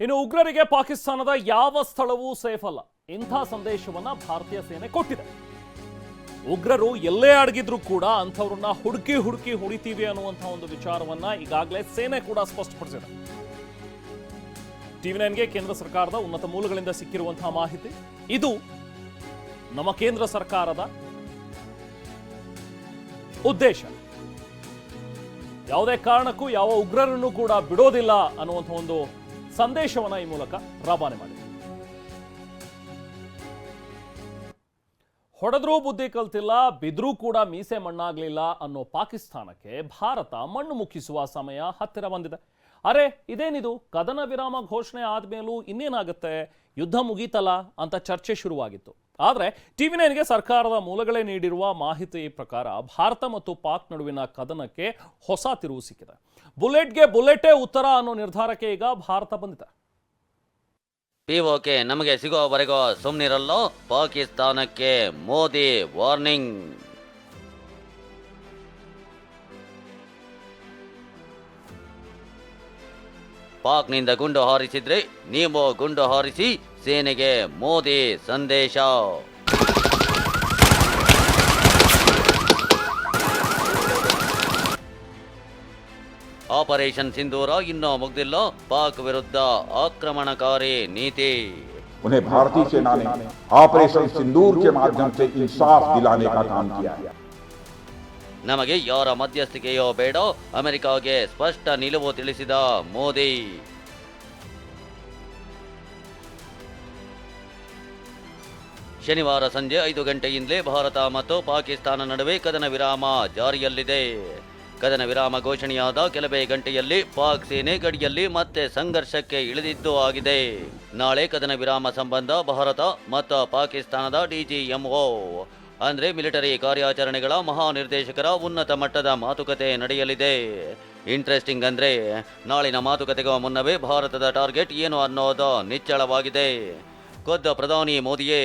ಇನ್ನು ಉಗ್ರರಿಗೆ ಪಾಕಿಸ್ತಾನದ ಯಾವ ಸ್ಥಳವೂ ಸೇಫ್ ಅಲ್ಲ. ಇಂಥ ಸಂದೇಶವನ್ನ ಭಾರತೀಯ ಸೇನೆ ಕೊಟ್ಟಿದೆ. ಉಗ್ರರು ಎಲ್ಲೇ ಅಡಗಿದ್ರು ಕೂಡ ಅಂಥವ್ರನ್ನ ಹುಡುಕಿ ಹುಡುಕಿ ಹುಡಿತೀವಿ ಅನ್ನುವಂಥ ಒಂದು ವಿಚಾರವನ್ನ ಈಗಾಗಲೇ ಸೇನೆ ಕೂಡ ಸ್ಪಷ್ಟಪಡಿಸಿದೆ. ಟಿವಿ ನೈನ್ಗೆ ಕೇಂದ್ರ ಸರ್ಕಾರದ ಉನ್ನತ ಮೂಲಗಳಿಂದ ಸಿಕ್ಕಿರುವಂತಹ ಮಾಹಿತಿ. ಇದು ನಮ್ಮ ಕೇಂದ್ರ ಸರ್ಕಾರದ ಉದ್ದೇಶ. ಯಾವುದೇ ಕಾರಣಕ್ಕೂ ಯಾವ ಉಗ್ರರನ್ನು ಕೂಡ ಬಿಡೋದಿಲ್ಲ ಅನ್ನುವಂಥ ಒಂದು ಸಂದೇಶವನ್ನ ಈ ಮೂಲಕ ರವಾನೆ ಮಾಡಿದೆ ಹೊಡೆದ್ರೂ ಬುದ್ಧಿ ಕಲ್ತಿಲ್ಲ, ಬಿದ್ರೂ ಕೂಡ ಮೀಸೆ ಮಣ್ಣಾಗ್ಲಿಲ್ಲ ಅನ್ನೋ ಪಾಕಿಸ್ತಾನಕ್ಕೆ ಭಾರತ ಮಣ್ಣು ಮುಕ್ಕಿಸುವ ಸಮಯ ಹತ್ತಿರ ಬಂದಿದೆ. ಅರೆ, ಇದೇನಿದು? ಕದನ ವಿರಾಮ ಘೋಷಣೆ ಆದ್ಮೇಲೂ ಇನ್ನೇನಾಗುತ್ತೆ? ಯುದ್ಧ ಮುಗೀತಲ್ಲ ಅಂತ ಚರ್ಚೆ ಶುರುವಾಗಿತ್ತು. ಆದರೆ ಟಿವಿ ನೈನ್ಗೆ ಸರ್ಕಾರದ ಮೂಲಗಳೇ ನೀಡಿರುವ ಮಾಹಿತಿ ಪ್ರಕಾರ ಭಾರತ ಮತ್ತು ಪಾಕ್ ನಡುವಿನ ಕದನಕ್ಕೆ ಹೊಸ ತಿರುವು ಸಿಕ್ಕಿದೆ. ಬುಲೆಟ್ಗೆ ಬುಲೆಟೇ ಉತ್ತರ ಅನ್ನೋ ನಿರ್ಧಾರಕ್ಕೆ ಈಗ ಭಾರತ ಬಂದಿದೆ. ಪಿಒಕೆ ನಮಗೆ ಸಿಗೋವರೆಗೂ ಸುಮ್ಮನಿರಲ್ಲೋ ಪಾಕಿಸ್ತಾನಕ್ಕೆ ಮೋದಿ ವಾರ್ನಿಂಗ್. ಪಾಕ್ನಿಂದ ಗುಂಡು ಹಾರಿಸಿದ್ರೆ ನೀವು ಗುಂಡು ಹಾರಿಸಿ ಸೇನೆಗೆ ಮೋದಿ ಸಂದೇಶ ಆಪರೇಷನ್ ಸಿಂಧೂರ ಇನ್ನೂ ಮುಗ್ದಿಲ್ಲ ಪಾಕ್ ವಿರುದ್ಧ ಆಕ್ರಮಣಕಾರಿ ನೀತಿ उन्हें भारतीय सेना ने ऑपरेशन सिंदूर के माध्यम से इंसाफ दिलाने का काम किया है ನಮಗೆ ಯಾರ ಮಧ್ಯಸ್ಥಿಕೆಯೋ ಬೇಡ ಅಮೆರಿಕಾಗೆ ಸ್ಪಷ್ಟ ನಿಲುವು ತಿಳಿಸಿದ ಮೋದಿ ಶನಿವಾರ ಸಂಜೆ ಐದು ಗಂಟೆಯಿಂದಲೇ ಭಾರತ ಮತ್ತು ಪಾಕಿಸ್ತಾನ ನಡುವೆ ಕದನ ವಿರಾಮ ಜಾರಿಯಲ್ಲಿದೆ. ಕದನ ವಿರಾಮ ಘೋಷಣೆಯಾದ ಕೆಲವೇ ಗಂಟೆಯಲ್ಲಿ ಪಾಕ್ ಸೇನೆ ಗಡಿಯಲ್ಲಿ ಮತ್ತೆ ಸಂಘರ್ಷಕ್ಕೆ ಇಳಿದಿದ್ದು ಆಗಿದೆ. ನಾಳೆ ಕದನ ವಿರಾಮ ಸಂಬಂಧ ಭಾರತ ಮತ್ತು ಪಾಕಿಸ್ತಾನದ ಡಿಜಿಎಂಒ ಅಂದ್ರೆ ಮಿಲಿಟರಿ ಕಾರ್ಯಾಚರಣೆಗಳ ಮಹಾನಿರ್ದೇಶಕರ ಉನ್ನತ ಮಟ್ಟದ ಮಾತುಕತೆ ನಡೆಯಲಿದೆ. ಇಂಟ್ರೆಸ್ಟಿಂಗ್ ಅಂದ್ರೆ ನಾಳಿನ ಮಾತುಕತೆಗೂ ಮುನ್ನವೇ ಭಾರತದ ಟಾರ್ಗೆಟ್ ಏನು ಅನ್ನೋದು ನಿಚ್ಚಳವಾಗಿದೆ. ಖುದ್ದ ಪ್ರಧಾನಿ ಮೋದಿಯೇ,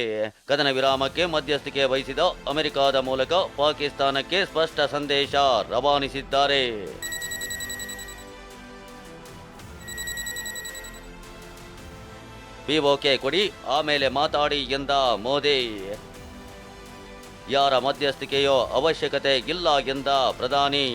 ಕದನ ವಿರಾಮಕ್ಕೆ ಮಧ್ಯಸ್ಥಿಕೆ ವಹಿಸಿದ ಅಮೆರಿಕದ ಮೂಲಕ ಪಾಕಿಸ್ತಾನಕ್ಕೆ ಸ್ಪಷ್ಟ ಸಂದೇಶ ರವಾನಿಸಿದ್ದಾರೆ. ಪಿಒಕೆ ಕೊಡಿ, ಆಮೇಲೆ ಮಾತಾಡಿ ಎಂದ ಮೋದಿ. ಯಾರ ಮಧ್ಯಸ್ಥಿಕೆಯೋ ಅವಶ್ಯಕತೆ ಇಲ್ಲ ಎಂದ ಪ್ರಧಾನಿ.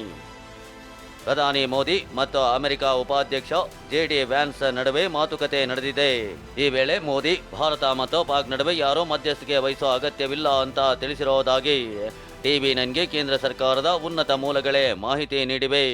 ಪ್ರಧಾನಿ ಮೋದಿ ಮತ್ತು ಅಮೆರಿಕ ಉಪಾಧ್ಯಕ್ಷ ಜೆ ಡಿ ವ್ಯಾನ್ಸ್ ನಡುವೆ ಮಾತುಕತೆ ನಡೆದಿದೆ. ಈ ವೇಳೆ ಮೋದಿ, ಭಾರತ ಮತ್ತು ಪಾಕ್ ನಡುವೆ ಯಾರೂ ಮಧ್ಯಸ್ಥಿಕೆ ವಹಿಸೋ ಅಗತ್ಯವಿಲ್ಲ ಅಂತ ತಿಳಿಸಿರುವುದಾಗಿ ಟಿವಿ ನನ್ಗೆ ಕೇಂದ್ರ ಸರ್ಕಾರದ ಉನ್ನತ ಮೂಲಗಳೇ ಮಾಹಿತಿ ನೀಡಿವೆ.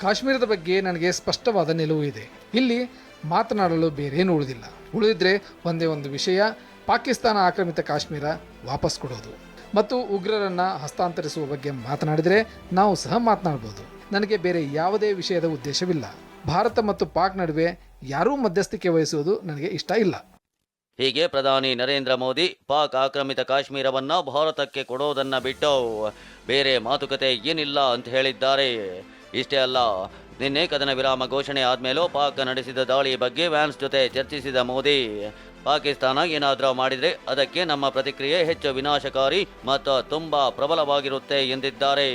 ಕಾಶ್ಮೀರದ ಬಗ್ಗೆ ನನಗೆ ಸ್ಪಷ್ಟವಾದ ನಿಲುವು ಇದೆ. ಇಲ್ಲಿ ಮಾತನಾಡಲು ಬೇರೇನು ಉಳಿದಿಲ್ಲ. ಉಳಿದಿದ್ರೆ ಒಂದೇ ಒಂದು ವಿಷಯ, ಪಾಕಿಸ್ತಾನ ಆಕ್ರಮಿತ ಕಾಶ್ಮೀರ ವಾಪಸ್ ಕೊಡೋದು. ಮತ್ತು ಉಗ್ರರನ್ನ ಹಸ್ತಾಂತರಿಸುವ ಬಗ್ಗೆ ಮಾತನಾಡಿದರೆ ನಾವು ಸಹ ಮಾತನಾಡಬಹುದು ನನಗೆ ಬೇರೆ ಯಾವುದೇ ವಿಷಯದ ಉದ್ದೇಶವಿಲ್ಲ. ಭಾರತ ಮತ್ತು ಪಾಕ್ ನಡುವೆ ಯಾರೂ ಮಧ್ಯಸ್ಥಿಕೆ ವಹಿಸುವುದು ನನಗೆ ಇಷ್ಟ ಇಲ್ಲ. ಹೀಗೆ ಪ್ರಧಾನಿ ನರೇಂದ್ರ ಮೋದಿ ಪಾಕ್ ಆಕ್ರಮಿತ ಕಾಶ್ಮೀರವನ್ನು ಭಾರತಕ್ಕೆ ಕೊಡೋದನ್ನು ಬಿಟ್ಟು ಬೇರೆ ಮಾತುಕತೆ ಏನಿಲ್ಲ ಅಂತ ಹೇಳಿದ್ದಾರೆ. ಇಷ್ಟೇ ಅಲ್ಲ, ನಿನ್ನೆ ಕದನ ವಿರಾಮ ಘೋಷಣೆ ಆದ್ಮೇಲೂ ಪಾಕ್ ನಡೆಸಿದ ದಾಳಿ ಬಗ್ಗೆ ವ್ಯಾನ್ಸ್ ಜೊತೆ ಚರ್ಚಿಸಿದ ಮೋದಿ. ಪಾಕಿಸ್ತಾನ ಏನಾದರೂ ಮಾಡಿದರೆ ಅದಕ್ಕೆ ನಮ್ಮ ಪ್ರತಿಕ್ರಿಯೆ ಹೆಚ್ಚು ವಿನಾಶಕಾರಿ ಮತ್ತು ತುಂಬಾ ಪ್ರಬಲವಾಗಿರುತ್ತೆ ಎಂದಿದ್ದಾರೆ.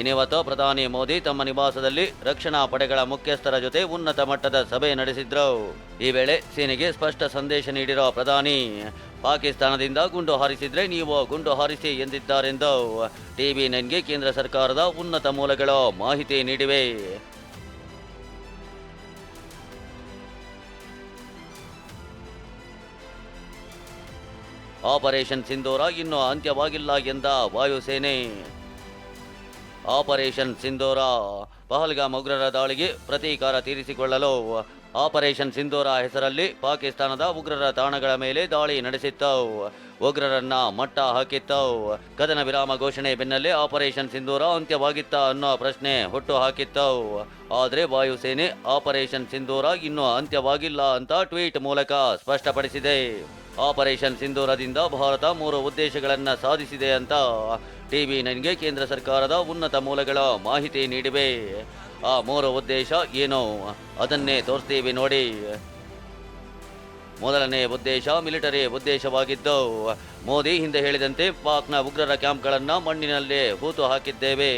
ಇನ್ನಿವತ್ತು ಪ್ರಧಾನಿ ಮೋದಿ ತಮ್ಮ ನಿವಾಸದಲ್ಲಿ ರಕ್ಷಣಾ ಪಡೆಗಳ ಮುಖ್ಯಸ್ಥರ ಜೊತೆ ಉನ್ನತ ಮಟ್ಟದ ಸಭೆ ನಡೆಸಿದ್ರು. ಈ ವೇಳೆ ಸೇನೆಗೆ ಸ್ಪಷ್ಟ ಸಂದೇಶ ನೀಡಿರೋ ಪ್ರಧಾನಿ ಪಾಕಿಸ್ತಾನದಿಂದ ಗುಂಡು ಹಾರಿಸಿದ್ರೆ ನೀವು ಗುಂಡು ಹಾರಿಸಿ ಎಂದಿದ್ದಾರೆಂದು ಟಿವಿ ನೈನ್ಗೆ ಕೇಂದ್ರ ಸರ್ಕಾರದ ಉನ್ನತ ಮೂಲಗಳು ಮಾಹಿತಿ ನೀಡಿವೆ. ಆಪರೇಷನ್ ಸಿಂಧೂರ ಇನ್ನೂ ಅಂತ್ಯವಾಗಿಲ್ಲ ಎಂದ ವಾಯುಸೇನೆ. ಆಪರೇಷನ್ ಸಿಂಧೂರ ಪಹಲ್ಗಾಮ್ ಉಗ್ರರ ದಾಳಿಗೆ ಪ್ರತೀಕಾರ ತೀರಿಸಿಕೊಳ್ಳಲು ಆಪರೇಷನ್ ಸಿಂಧೂರ ಹೆಸರಲ್ಲಿ ಪಾಕಿಸ್ತಾನದ ಉಗ್ರರ ತಾಣಗಳ ಮೇಲೆ ದಾಳಿ ನಡೆಸಿತ್ತು ಉಗ್ರರನ್ನ ಮಟ್ಟ ಹಾಕಿತ್ತು ಕದನ ವಿರಾಮ ಘೋಷಣೆ ಬೆನ್ನಲ್ಲೇ ಆಪರೇಷನ್ ಸಿಂಧೂರ ಅಂತ್ಯವಾಗಿತ್ತ ಅನ್ನೋ ಪ್ರಶ್ನೆ ಹುಟ್ಟು ಹಾಕಿತ್ತು ಆದರೆ ವಾಯುಸೇನೆ ಆಪರೇಷನ್ ಸಿಂಧೂರ ಇನ್ನೂ ಅಂತ್ಯವಾಗಿಲ್ಲ ಅಂತ ಟ್ವೀಟ್ ಮೂಲಕ ಸ್ಪಷ್ಟಪಡಿಸಿದೆ. ಆಪರೇಷನ್ ಸಿಂಧೂರದಿಂದ ಭಾರತ ಮೂರು ಉದ್ದೇಶಗಳನ್ನು ಸಾಧಿಸಿದೆ ಅಂತ ಟಿವಿ ನೈನ್ಗೆ ಕೇಂದ್ರ ಸರ್ಕಾರದ ಉನ್ನತ ಮೂಲಗಳ ಮಾಹಿತಿ ನೀಡಿವೆ. ಆ ಮೂರು ಉದ್ದೇಶ ಏನು ಅದನ್ನೇ ತೋರಿಸ್ತೀವಿ ನೋಡಿ. ಮೊದಲನೇ ಉದ್ದೇಶ ಮಿಲಿಟರಿ ಉದ್ದೇಶವಾಗಿದ್ದು, ಮೋದಿ ಹಿಂದೆ ಹೇಳಿದಂತೆ ಪಾಕ್ನ ಉಗ್ರರ ಕ್ಯಾಂಪ್ಗಳನ್ನು ಮಣ್ಣಿನಲ್ಲೇ ಹೂತು ಹಾಕಿದ್ದೇವೆ.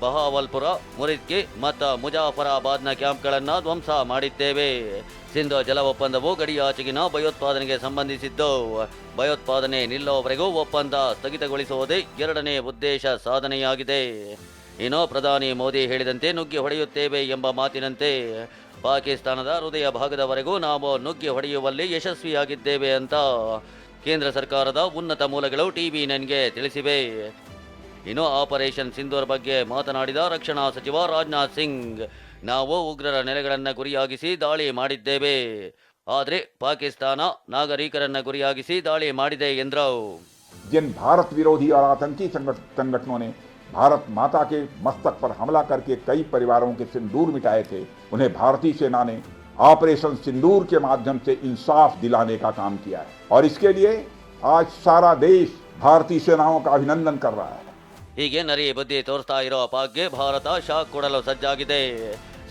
ಬಹಾವಲ್ಪುರ ಮುರಿದ್ಕಿ ಮತ್ತು ಮುಜಾಫರಾಬಾದ್ನ ಕ್ಯಾಂಪ್ಗಳನ್ನು ಧ್ವಂಸ ಮಾಡಿದ್ದೇವೆ. ಸಿಂಧು ಜಲ ಒಪ್ಪಂದವು ಗಡಿಯಾಚೆಗಿನ ಭಯೋತ್ಪಾದನೆಗೆ ಸಂಬಂಧಿಸಿದ್ದು, ಭಯೋತ್ಪಾದನೆ ನಿಲ್ಲುವವರೆಗೂ ಒಪ್ಪಂದ ಸ್ಥಗಿತಗೊಳಿಸುವುದೇ ಎರಡನೇ ಉದ್ದೇಶ ಸಾಧನೆಯಾಗಿದೆ. ಇನ್ನು ಪ್ರಧಾನಿ ಮೋದಿ ಹೇಳಿದಂತೆ ನುಗ್ಗಿ ಹೊಡೆಯುತ್ತೇವೆ ಎಂಬ ಮಾತಿನಂತೆ ಪಾಕಿಸ್ತಾನದ ಹೃದಯ ಭಾಗದವರೆಗೂ ನಾವು ನುಗ್ಗಿ ಹೊಡೆಯುವಲ್ಲಿ ಯಶಸ್ವಿಯಾಗಿದ್ದೇವೆ ಅಂತ ಕೇಂದ್ರ ಸರ್ಕಾರದ ಉನ್ನತ ಮೂಲಗಳು ಟಿವಿ ನನ್ಗೆ ತಿಳಿಸಿವೆ ಇನ್ನು ಆಪರೇಷನ್ ಸಿಂಧೂರ್ ಬಗ್ಗೆ ಮಾತನಾಡಿದ ರಕ್ಷಣಾ ಸಚಿವ ರಾಜನಾಥ್ ಸಿಂಗ್ ನಾವು ಉಗ್ರರ ನೆಲೆಗಳನ್ನು ಗುರಿಯಾಗಿಸಿ ದಾಳಿ ಮಾಡಿದ್ದೇವೆ ಆದರೆ ಪಾಕಿಸ್ತಾನ ನಾಗರಿಕರನ್ನ ಗುರಿಯಾಗಿಸಿ ದಾಳಿ ಮಾಡಿದೆ ಎಂದರು जिन भारत विरोधी और आतंकी संगठ- संगठनों ने भारत माता के मस्तक पर हमला करके कई परिवारों के सिंदूर मिटाए थे उन्हें भारतीय सेना ने ऑपरेशन सिंदूर के माध्यम से इंसाफ दिलाने का काम किया है और इसके लिए आज सारा देश भारतीय सेनाओं का अभिनंदन कर रहा है ಹೀಗೆ ನರಿ ಬುದ್ಧಿ ತೋರಿಸ್ತಾ ಇರೋ ಪಾಕ್ಗೆ ಭಾರತ ಶಾಕ್ ಕೊಡಲು ಸಜ್ಜಾಗಿದೆ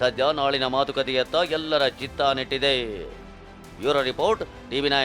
ಸದ್ಯ ನಾಳಿನ ಮಾತುಕತೆಯತ್ತ ಎಲ್ಲರ ಚಿತ್ತ ನೆಟ್ಟಿದೆ ಬ್ಯೂರೋ ರಿಪೋರ್ಟ್ ಟಿವಿ ನೈನ್